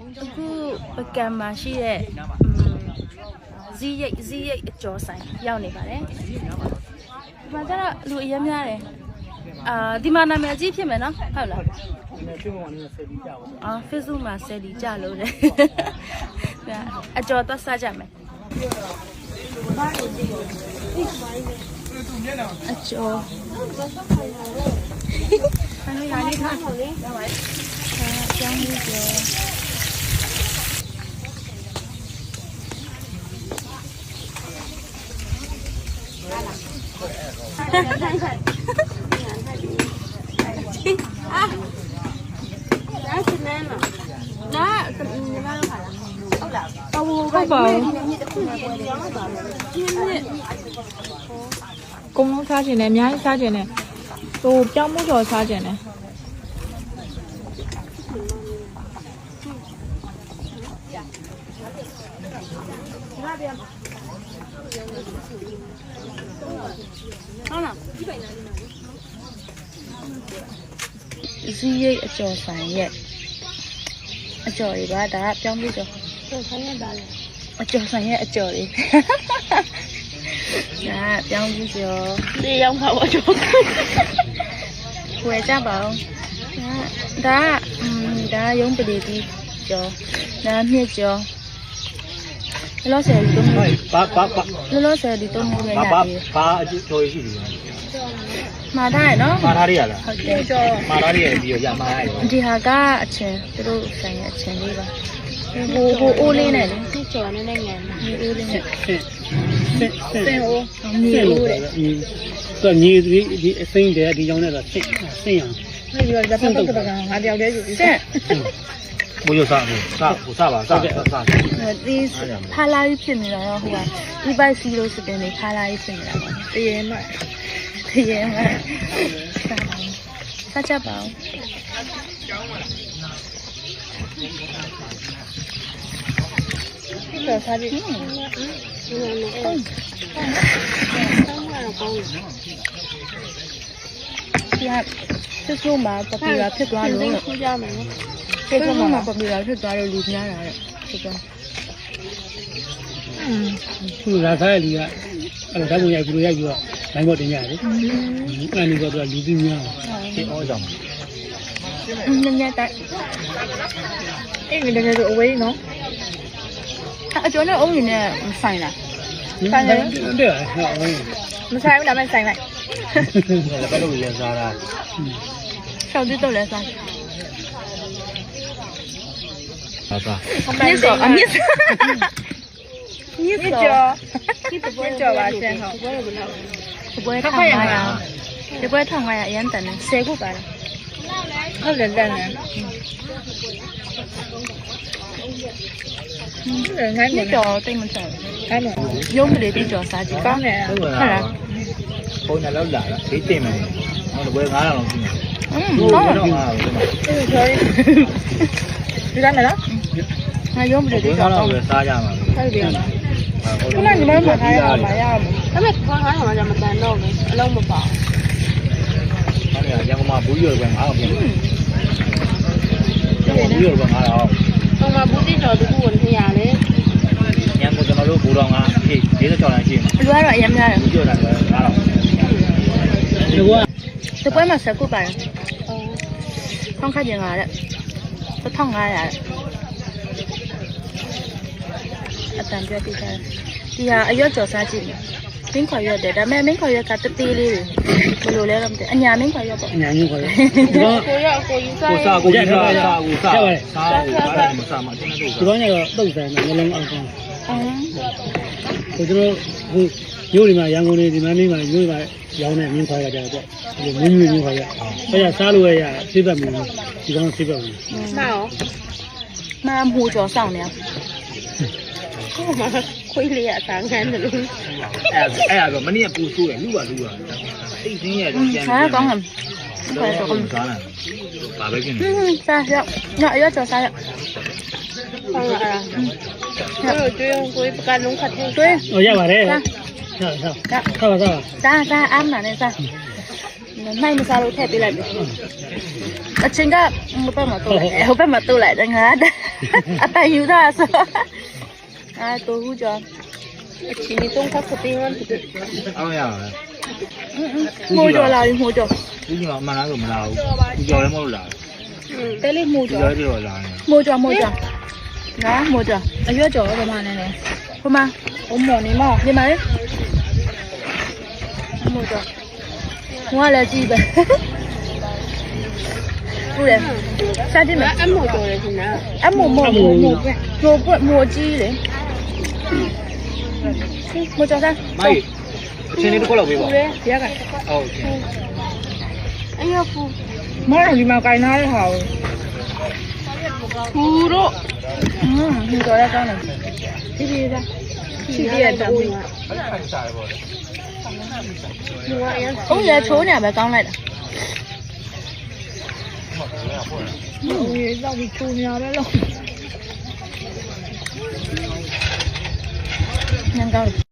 အခုပကံမှာရှိတဲ့ဇီးရိတ်ဇီးရိတ်အကျော်ဆိုင်ရောက်နေပါတယ်ဒီမှာကျတော့လူအများများတယ်အာဒီမှာနာမည်အကြီးဖြစ်မယ်နော်ဟုတ်လားနည်းကျွန်းပေါ်ကနေဆက်ပြီးကြောက်ပါအာ Facebook မှာဆယ်ဒီကြလို့တယ်ဒါအကျော်သွားစားကြမယ်အကျော်ဆန်းရလေးထားရပါတယ်ကျောင်းလေးကျော် နာညီမတို့ခါလား ဟုတ်လားဟုတ်ပါဘူးကုန်းလုံးစားခြင်းနဲ့အများကြီးစားခြင်းနဲ့ဟိုကြောင်းမှုကျော်စားခြင်းနဲ့ဟုတ်လား ဇီးရိတ်အကျော်ဆိုင်ရဲ့အကျော်တွေပါဒါကပြောင်းပြီးကျော်ဆိုင်ရဲ့ပါလေအကျော်ဆိုင်ရဲ့အကျော်တွေဒါကပြောင်းပြီးကျော်ဒီရောက်ပါဘောကျော်ဝယ်ကြပါဦးဒါဒါကอืมဒါကရုံးပဒေကြီးကျော်ဒါကမြင့်ကျော်လောလောဆယ်ဒီသုံးမျိုးဘာဘာဘာလောလောဆယ်ဒီသုံးမျိုးပဲရဘာပြီဘာအကျိုးတော်ရှိတယ် မှားထားရနော်မှားထားရလားဟုတ်တယ်မှားထားရပြီးတော့ရမှားရတယ်ဒီဟာကအချင်းသူတို့ဆိုင်ရဲ့အချင်းလေးပါဟိုဟိုအိုးလေးနဲ့လေဒီကျော်နဲ့နိုင်ငံဒီအိုးလေးနဲ့ဆင်းဆင်းဆင်းအိုးမြေအိုးတဲ့ဆိုညီဒီဒီအစိမ့်တဲ့ဒီကြောင့်လည်းဆင်းဆင်းအောင်ပြီးတော့ဇာတ်ပတ်ပတ်ကငါတယောက်တည်းယူပြီးဆက်ဘိုးရစားဘူးစားဘူးစားပါစားစားစားဒီဖာလာကြီးဖြစ်နေတာတော့ဟိုကဒီဘိုက်စီလို့စတင်နေဖာလာကြီးဖြစ်နေတာပေါ့တရေမှ တကယ်မှစားကြပါဦးကျော်စားပြီးဒီကစစ်ဆိုးမှာပပီလာဖြစ်သွားလို့ခူးကြမယ်နော်စစ်ဆိုးမှာပပီလာဖြစ်သွားလို့လူများတာတဲ့ဖြစ်သွားอืมသူလာစားရလူကအဲ့ဒါကိုရိုက်ပြီးရိုက်ပြီးတော့ လိုင်းဘောတင်ရတယ်အဲ့ဒီကတော့လူကြီးများဒီအောကြောင့်ညညတိုက်အေးတကယ်ဆိုအဝေးနော်အကျော်နဲ့အုံးနေနဲ့ဆိုင်လားတဲ့ဟာမဆိုင်ဘူးဒါမဲ့ဆိုင်လိုက်ဘယ်လိုလဲစားတာရှောက်သေးတော့လဲဆိုင်စားစားမြစ်စောအမြစ်မြစ်ဒီစောကျော်ဒီကျော်ပါဆန်ဟုတ် ဒီပွဲထောင်900ဒီပွဲထောင်900အရင်တန်တယ်10ခုပါလားဟုတ်တယ်တန်တယ်ငိုင်းမြနေစ်တော့ကျော်တိတ်မချော်ငိုင်းနေရုံးကလေးပြီးကျော်စားကြည့်ကောင်းတယ်ဟုတ်လားပုံနဲ့လောက်လာတာဒီတင်မယ်ဟောဘယ်9000လောက်ရှိနေอืมဘူးဟုတ်တော့9000လောက်ဒီမှာ sorry ဒီကနေ့နော်ငါရုံးကလေးဘယ်ပြီးကျော်9000တော့လောက်ပဲစားကြမှာဟုတ်ပြီ ခုနကညီမတို့မထားရအောင်မရအောင်ဒါပေမဲ့ခေါင်းခေါင်းတော့မတန်တော့ဘူးအလုံးမပါဟုတ်တယ်ရန်ကုန်မှာဘူးရွယ်ပဲ9000ပြန်ရန်ကုန်ဘူးရွယ်ပဲ9000ဟိုမှာဘူးတိတော်တခုကို200လေညံကိုကျွန်တော်တို့ဘူတော်ကအေး46လမ်းရှိမှာလူကတော့အရင်များတယ်ဘူးကျော်တာလည်း9000ဒီကွာဒီပွဲမှာ10ခုပါတယ်ထောင်းခတ်ပြင်လာတဲ့1500တဲ့ အတန်ပြပြတယ်ဒီဟာအရွက်ကျော်စားကြည့်မင်းခွာရွက်တယ်ဒါပေမဲ့မင်းခွာရွက်ကတသေးလေးတွေဘယ်လိုလဲတော့မသိအညာမင်းခွာရွက်ပေါ့ညံညခေါ်တယ်ဒီကောင်ကိုရကိုယူစားကိုစားကိုစားစားစားကိုစားစားကိုစားမစားမကျွန်တော်တို့ဒီကောင်ကတော့တုတ်တယ်မျိုးလုံးအောင်ကောင်းအော်ကိုကျွန်တော်ဟိုမြို့ဒီမှာရန်ကုန်နေဒီမန်းလေးမှာမြို့မှာရောင်းနေမြင်းခွာရကြတော့ဒီမင်းမျိုးမြင်းခွာရအဲ့ဒါစားလို့ရရစိတ်ပတ်မျိုးဒီကောင်စိတ်ပတ်မျိုးမအောင်မမူကျော်ဆောင်နေ ကို့မှာခွေးလေးရအသာငန်းတယ်လို့အဲ့ဒါအဲ့ဒါဆိုမနေ့ကပူဆိုးတယ်လူကလူကအိတ်စင်းရဲ့ကြံစားကောင်းတယ်စားကောင်းစားတယ်ဘာပဲกินစားရညရချစားရဟုတ်လားအဲ့ဒါကျွေးကိုယ်ပကလုံးခတ်ကျွေးဟိုရပါတယ်စားစားစားစားစားအမ်းနာနဲ့စားနိုင်မစားလို့ထည့်ပေးလိုက်မယ်အချင်းကဟိုဘက်မှာတို့လိုက်ဟိုဘက်မှာတို့လိုက်တယ်ငါအတန်ယူတာဆို အာတိုးဘူးကြောင့်အချင်းကြီးတုံးခါစတင်းဝမ်တူအောင်ရပါလားမိုးကြော်လာပြီမိုးကြော်ဒီကမှန်လားဆိုမလားဘူးဒီကြော်လည်းမဟုတ်လားတဲလေးမိုးဒီကြော်ကြော်ကြော်လာနေမိုးကြော်မိုးကြော်နော်မိုးကြော်အရွက်ကြော်ဘာမှနဲ့လဲဟိုမှာဘုံမော်နေမောဒီမှာလေမိုးကြော်ဟိုကလည်းကြည့်ပဲဟုတ်တယ်စားကြည့်မယ်အမော်တော်ရရှင်နာအမို့မို့မို့မို့မို့ပွက်မို့ကြီးလေ မို့ကြော်စားမိုက်အချင်းလေးတစ်ခုလောက်ပေးပါဘူးလေရကဟုတ်ကဲ့အယောဖူမော်ဒီမှာကိုင်းနာတဲ့ဟာဖူတော့อืมဒီကြော်ရကောင်းတယ်ဒီဒီလားချီရတဲ့ဘူးအုံးရချိုးနေပဲကောင်းလိုက်တာဘူးရေတော့ဒီချူညာပဲလို့ ညံကောင်းတယ်